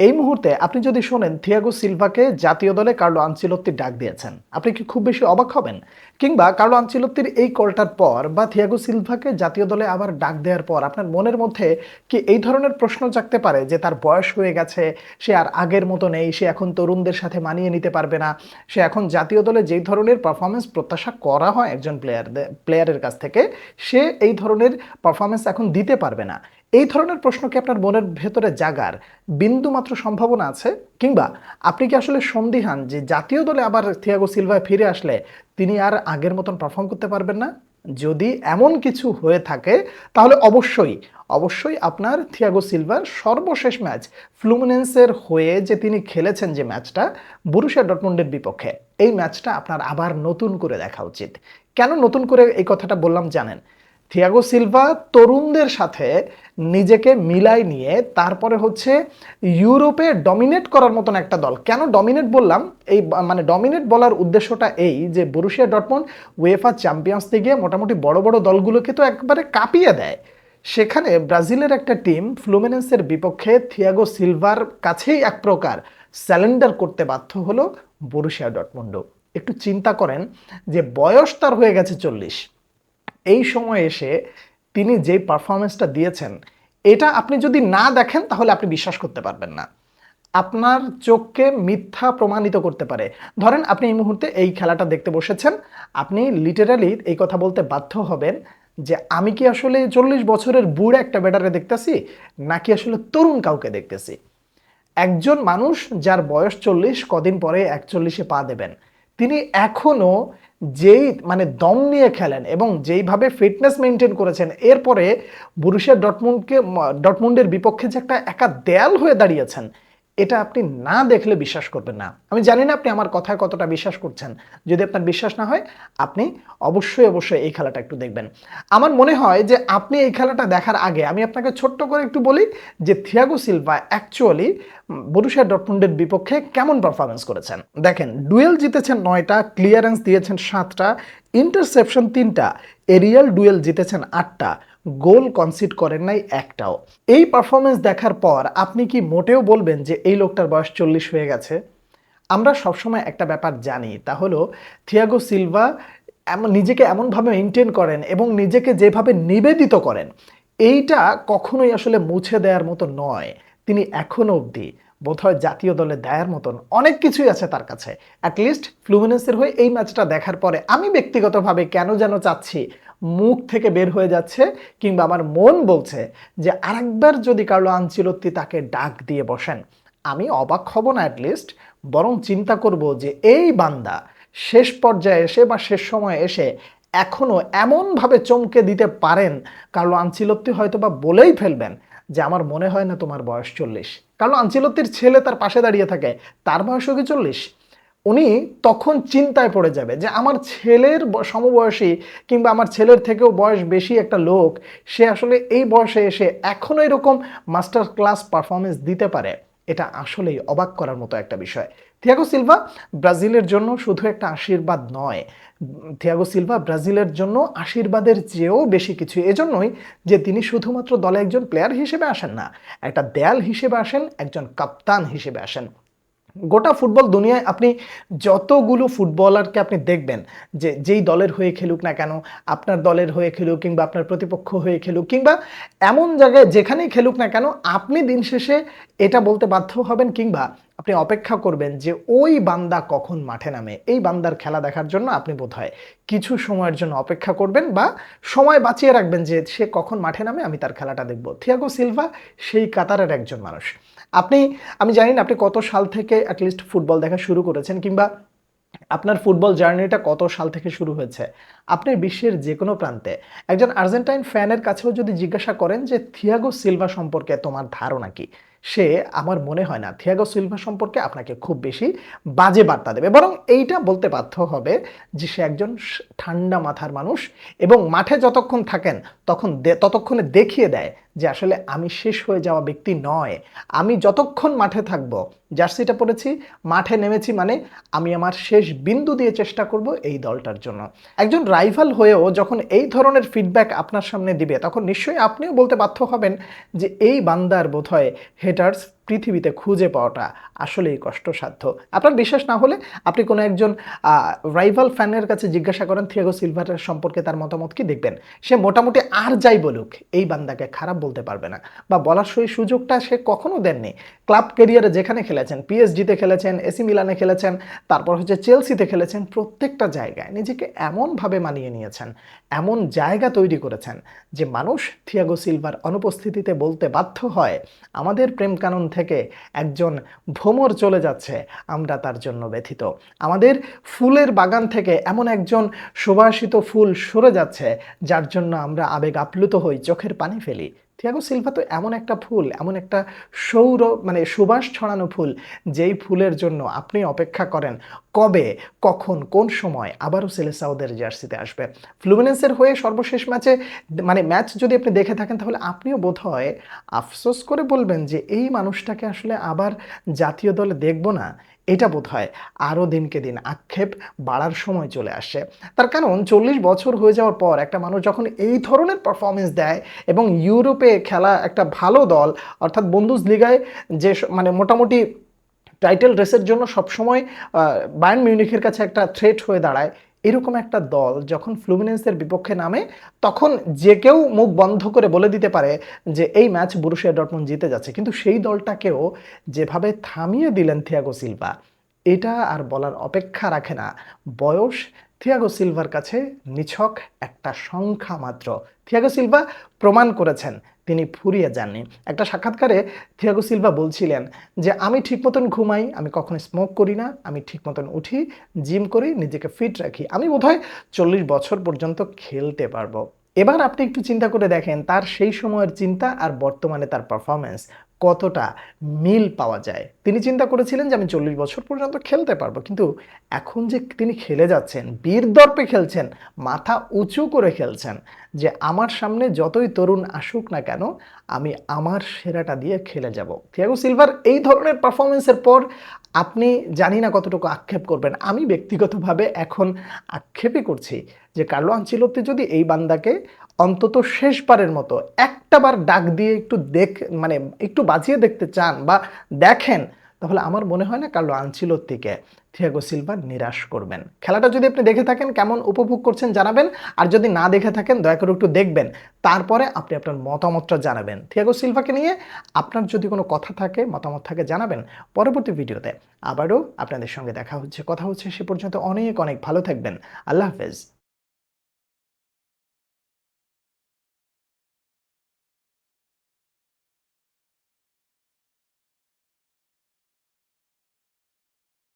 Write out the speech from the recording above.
এই মুহূর্তে আপনি যদি শোনেন, থিয়াগো সিলভাকে জাতীয় দলে কার্লো আনচিলত্তির ডাক দিয়েছেন। আপনি কি খুব বেশি অবাক হবেন? কিংবা কার্লো আনচিলত্তির এই কলটার পর বা থিয়াগো সিলভাকে জাতীয় দলে আবার ডাক দেওয়ার পর আপনার মনের মধ্যে কি এই ধরনের প্রশ্ন জাগতে পারে যে তার বয়স হয়ে গেছে, সে আর আগের মতো নেই, সে এখন তরুণদের সাথে মানিয়ে নিতে পারবে না, সে এখন জাতীয় দলে যেই ধরনের পারফরমেন্স প্রত্যাশা করা হয় একজন প্লেয়ার প্লেয়ারের কাছ থেকে, সে এই ধরনের পারফরমেন্স এখন দিতে পারবে না। এই ধরনের প্রশ্ন কি আপনার মনের ভেতরে জাগার বিন্দু মাত্র সম্ভাবনা আছে? কিংবা আপনি কি আসলে সন্দিহান যে জাতীয় দলে আবার থিয়াগো সিলভা ফিরে আসলে তিনি আর আগের মতন পারফর্ম করতে পারবেন না? যদি এমন কিছু হয়ে থাকে, তাহলে অবশ্যই অবশ্যই আপনার থিয়াগো সিলভার সর্বশেষ ম্যাচ ফ্লুমিনেন্সের হয়ে যে তিনি খেলেছেন যে ম্যাচটা বুরুশিয়া ডটমন্ডের বিপক্ষে, এই ম্যাচটা আপনার আবার নতুন করে দেখা উচিত। কেন নতুন করে এই কথাটা বললাম জানেন? থিয়াগো সিলভা তরুণদের সাথে নিজেকে মিলাই নিয়ে তারপরে হচ্ছে ইউরোপে ডমিনেট করার মতন একটা দল। কেন ডমিনেট বললাম? এই মানে ডমিনেট বলার উদ্দেশ্যটা এই যে বরুশিয়া ডটমন্ড ওয়েফা চ্যাম্পিয়ন্স লিগে মোটামুটি বড় বড় দলগুলোকে তো একবারে কাঁপিয়ে দেয়। সেখানে ব্রাজিলের একটা টিম ফ্লুমিনেন্সের বিপক্ষে থিয়াগো সিলভার কাছেই এক প্রকার স্যালেন্ডার করতে বাধ্য হলো বরুশিয়া ডটমন্ড একটু চিন্তা করেন যে বয়স তার হয়ে গেছে চল্লিশ। এই সময় এসে তিনি যে পারফরমেন্সটা দিয়েছেন, এটা আপনি যদি না দেখেন, তাহলে আপনি বিশ্বাস করতে পারবেন না। আপনার চোখকে মিথ্যা প্রমাণিত করতে পারে। ধরেন আপনি এই মুহূর্তে এই খেলাটা দেখতে বসেছেন, আপনি লিটারালি এই কথা বলতে বাধ্য হবেন যে, আমি কি আসলে চল্লিশ বছরের বুড়ো একটা ব্যাটারে দেখতেছি, নাকি আসলে তরুণ কাউকে দেখতেছি? একজন মানুষ যার বয়স চল্লিশ, কদিন পরে একচল্লিশে পা দেবেন। তিনি এখনও যেই মানে দম নিয়ে খেলেন এবং যেইভাবে ফিটনেস মেনটেন করেছেন, এরপরে বুরুশিয়া ডটমুন্ডকে ডটমুন্ডের বিপক্ষে যে একটা একা দেয়াল হয়ে দাঁড়িয়েছেন এটা আপনি না দেখলে বিশ্বাস করবেন না। আমি জানি না আপনি আমার কথায় কতটা বিশ্বাস করছেন। যদি আপনার বিশ্বাস না হয়, আপনি অবশ্যই অবশ্যই এই খেলাটা একটু দেখবেন। আমার মনে হয় যে আপনি এই খেলাটা দেখার আগে আমি আপনাকে ছোট্ট করে একটু বলি যে থিয়াগো সিলভা অ্যাকচুয়ালি বরুশিয়া ডটমুন্ডের বিপক্ষে কেমন পারফরমেন্স করেছেন। দেখেন ডুয়েল জিতেছেন নয়টা ক্লিয়ারেন্স দিয়েছেন সাতটা ইন্টারসেপশন তিনটা এরিয়াল ডুয়েল জিতেছেন আটটা। গোল কনসিড করেন নাই একটাও। এই পারফরমেন্স দেখার পর আপনি কি মোটেও বলবেন যে এই লোকটার বয়স চল্লিশ হয়ে গেছে? আমরা সবসময় একটা ব্যাপার জানি, তা হলো থিয়াগো সিলভা এমন নিজেকে এমনভাবে মেনটেন করেন এবং নিজেকে যেভাবে নিবেদিত করেন, এইটা কখনোই আসলে মুছে দেওয়ার মতো নয়। তিনি এখনও অবধি বোধহয় জাতীয় দলে দেয়ার মতন অনেক কিছুই আছে তার কাছে। অ্যাটলিস্ট ফ্লুমিনেন্সের হয়ে এই ম্যাচটা দেখার পরে আমি ব্যক্তিগতভাবে কেন যেন চাচ্ছি মুখ থেকে বের হয়ে যাচ্ছে কিংবা আমার মন বলছে যে আরেকবার যদি কার্লো আনচিলত্তি তাকে ডাক দিয়ে বসেন। আমি অবাক হব না অ্যাটলিস্ট বরং চিন্তা করব যে এই বান্দা শেষ পর্যায়ে এসে বা শেষ সময়ে এসে এখনও এমনভাবে চমকে দিতে পারেন কার্লো আনচিলত্তি হয়তো বা বলেই ফেলবেন যে আমার মনে হয় না তোমার বয়স চল্লিশ। কার্লো আনচিলত্তির ছেলে তার পাশে দাঁড়িয়ে থাকে, তার বয়সও কি চল্লিশ? উনি তখন চিন্তায় পড়ে যাবে যে আমার ছেলের সমবয়সী কিংবা আমার ছেলের থেকেও বয়স বেশি একটা লোক, সে আসলে এই বয়সে এসে এখনও এরকম মাস্টার ক্লাস পারফরমেন্স দিতে পারে, এটা আসলেই অবাক করার মতো একটা বিষয়। থিয়াগো সিলভা ব্রাজিলের জন্য শুধু একটা আশীর্বাদ নয়, থিয়াগো সিলভা ব্রাজিলের জন্য আশীর্বাদের চেয়েও বেশি কিছু, এজন্যই যে তিনি শুধুমাত্র দলে একজন প্লেয়ার হিসেবে আসেন না, একটা দেয়াল হিসেবে আসেন, একজন কাপ্তান হিসেবে আসেন। গোটা ফুটবল দুনিয়ায় আপনি যতগুলো ফুটবলারকে আপনি দেখবেন, যে যেই দলের হয়ে খেলুক না কেন, আপনার দলের হয়ে খেলুক কিংবা আপনার প্রতিপক্ষ হয়ে খেলুক কিংবা এমন জায়গায় যেখানেই খেলুক না কেন, আপনি দিন শেষে এটা বলতে বাধ্য হবেন কিংবা আপনি অপেক্ষা করবেন যে ওই বান্দা কখন মাঠে নামে। এই বান্দার খেলা দেখার জন্য আপনি বোধহয় কিছু সময়ের জন্য অপেক্ষা করবেন বা সময় বাঁচিয়ে রাখবেন যে সে কখন মাঠে নামে, আমি তার খেলাটা দেখব। থিয়াগো সিলভা, সেই কাতারের একজন মানুষ। আপনি, আমি জানি না আপনি কত সাল থেকে অ্যাটলিস্ট ফুটবল দেখা শুরু করেছেন কিংবা আপনার ফুটবল জার্নিটা কত সাল থেকে শুরু হয়েছে। আপনি বিশ্বের যে কোনো প্রান্তে একজন আর্জেন্টাইন ফ্যানের কাছেও যদি জিজ্ঞাসা করেন যে থিয়াগো সিলভা সম্পর্কে তোমার ধারণা কি, সে আমার মনে হয় না। থিয়াগো সিলভা সম্পর্কে আপনাকে খুব বেশি বাজে বার্তা দেবে। বরং এইটা বলতে বাধ্য হবে যে সে একজন ঠান্ডা মাথার মানুষ এবং মাঠে যতক্ষণ থাকেন তখন ততক্ষণে দেখিয়ে দেয় যে আসলে আমি শেষ হয়ে যাওয়া ব্যক্তি নয়। আমি যতক্ষণ মাঠে থাকব, জার্সিটা পরেছি, মাঠে নেমেছি মানে আমি আমার শেষ বিন্দু দিয়ে চেষ্টা করব এই দলটার জন্য। একজন রাইভাল হয়েও যখন এই ধরনের ফিডব্যাক আপনার সামনে দিবে, তখন নিশ্চয়ই আপনিও বলতে বাধ্য হবেন যে এই বান্দার বোধহয় হেটার্স পৃথিবীতে খুঁজে পাওয়াটা আসলেই কষ্টসাধ্য। আপনার বিশ্বাস না হলে আপনি কোনো একজন রাইভাল ফ্যানের কাছে জিজ্ঞাসা করেন থিয়াগো সিলভারের সম্পর্কে তার মতামত কি দেখবেন? সে মোটামুটি আর যাই বলুক, এই বান্দাকে খারাপ বলতে পারবে না। বা বলার সেই সুযোগটা সে কখনো দেননি। ক্লাব ক্যারিয়ারে যেখানে খেলেছেন পিএসজিতে খেলেছেন এসি মিলানে খেলেছেন, তারপর হচ্ছে চেলসিতে খেলেছেন, প্রত্যেকটা জায়গায় নিজেকে এমনভাবে মানিয়ে নিয়েছেন, এমন জায়গা তৈরি করেছেন যে মানুষ থিয়াগো সিলভার অনুপস্থিতিতে বলতে বাধ্য হয়, আমাদের প্রেম কানুন থেকে একজন ভ্রমর চলে যাচ্ছে, আমরা তার জন্য ব্যথিত। আমাদের ফুলের বাগান থেকে এমন একজন সুবাসিত ফুল সরে যাচ্ছে, যার জন্য আমরা আবেগ আপ্লুত হই, চোখের পানি ফেলি। থিয়াগো সিলভা তো এমন একটা ফুল, এমন একটা সৌর মানে সুবাস ছড়ানো ফুল যেই ফুলের জন্য আপনি অপেক্ষা করেন কবে, কখন, কোন সময় আবারও সেলেসাউদের জার্সিতে আসবে। ফ্লুমিনেন্সের হয়ে সর্বশেষ ম্যাচে মানে ম্যাচ যদি আপনি দেখে থাকেন তাহলে আপনিও বোধ হয় আফসোস করে বলবেন যে এই মানুষটাকে আসলে আবার জাতীয় দলে দেখব না এটা বোধ হয় আরও দিনকে দিন আক্ষেপ বাড়ার সময় চলে আসে। তার কারণ চল্লিশ বছর হয়ে যাওয়ার পর একটা মানুষ যখন এই ধরনের পারফরমেন্স দেয় এবং ইউরোপে খেলা একটা ভালো দল, অর্থাৎ বন্ধুজ লিগায় যে মানে মোটামুটি টাইটেল রেসের জন্য সবসময় বায়ান মিউনিখের কাছে একটা থ্রেট হয়ে দাঁড়ায় এরকম একটা দল যখন ফ্লুমিনেন্সের বিপক্ষে নামে, তখন যে কেউ মুখ বন্ধ করে বলে দিতে পারে যে, এই ম্যাচ বুরুশিয়া ডটমন্ড জিতে যাচ্ছে। কিন্তু সেই দলটাকেও যেভাবে থামিয়ে দিলেন থিয়াগো সিলভা এটা আর বলার অপেক্ষা রাখে না। বয়স থিয়াগো সিলভার কাছে নিছক একটা সংখ্যা মাত্র। থিয়াগো সিলভা প্রমাণ করেছেন তিনি ফুরিয়ে যাননি। একটা সাক্ষাৎকারে থিয়াগো সিলভা বলছিলেন যে, আমি ঠিক মতন ঘুমাই, আমি কখনো স্মোক করি না, আমি ঠিক মতন উঠি, জিম করি, নিজেকে ফিট রাখি, আমি বোধহয় চল্লিশ বছর পর্যন্ত খেলতে পারব। এবার আপনি একটু চিন্তা করে দেখেন, তার সেই সময়ের চিন্তা আর বর্তমানে তার পারফরমেন্স কতটা মিল পাওয়া যায়। তিনি চিন্তা করেছিলেন যে, আমি চল্লিশ বছর পর্যন্ত খেলতে পারব। কিন্তু এখন যে তিনি খেলে যাচ্ছেন, বীর দর্পে খেলছেন, মাথা উঁচু করে খেলছেন, যে আমার সামনে যতই তরুণ আসুক না কেন, আমি আমার সেরাটা দিয়ে খেলে যাব। থিয়াগো সিলভার এই ধরনের পারফরমেন্সের পর আপনি জানি না কতটুকু আক্ষেপ করবেন। আমি ব্যক্তিগতভাবে এখন আক্ষেপই করছি যে কার্লো আঞ্চিলত্তি যদি এই বান্দাকে অন্তত শেষবারের মতো একটাবার ডাক দিয়ে একটু দেখ মানে একটু বাজিয়ে দেখতে চান বা দেখেন তাহলে আমার মনে হয় না কার্লো আঞ্চিলত্তিকে থিয়াগো সিলভা নিরাশ করবেন। খেলাটা যদি আপনি দেখে থাকেন, কেমন উপভোগ করছেন জানাবেন। আর যদি না দেখে থাকেন, দয়া করে একটু দেখবেন। তারপরে আপনি আপনার মতামতটা জানাবেন। থিয়াগো সিলভাকে নিয়ে আপনার যদি কোনো কথা থাকে, মতামত থাকে, জানাবেন পরবর্তী ভিডিওতে। আবারও আপনাদের সঙ্গে দেখা হচ্ছে, কথা হচ্ছে সে পর্যন্ত। অনেক অনেক ভালো থাকবেন। আল্লাহ হাফেজ।